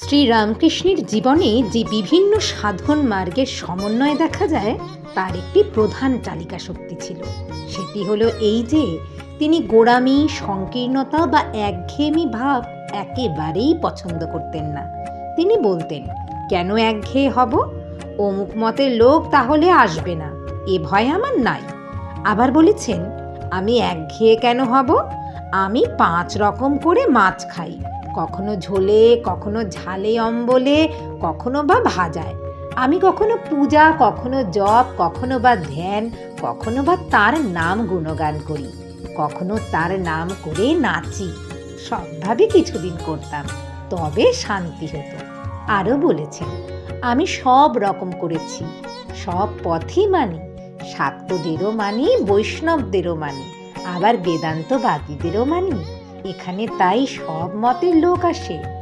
শ্রীরামকৃষ্ণের জীবনে যে বিভিন্ন সাধন মার্গের সমন্বয় দেখা যায়, তার একটি প্রধান চালিকা শক্তি ছিল। সেটি হলো এই যে, তিনি গোড়ামি, সংকীর্ণতা বা একঘেয়েমি ভাব একেবারেই পছন্দ করতেন না। তিনি বলতেন, কেন একঘেয়ে হব? অমুক মতের লোক তাহলে আসবে না, এ ভয় আমার নাই। আবার বলেছেন, আমি একঘেয়ে কেন হব? আমি পাঁচ রকম করে মাছ খাই কখনো ঝোলে, কখনো ঝালে অম্বলে, কখনো বা ভাজায়। আমি কখনো পূজা, কখনো জপ, কখনো বা ধ্যান, কখনো বা তার নাম গুণগান করি, কখনো তার নাম করে নাচি। সবভাবে কিছুদিন করতাম, তবে শান্তি হতো। আরও বলেছেন, আমি সব রকম করেছি, সব পথই মানি শাক্তদেরও মানি, বৈষ্ণবদেরও মানি, আবার বেদান্তবাদীদেরও মানি। এখানে তাই সব মতের লোক আসে।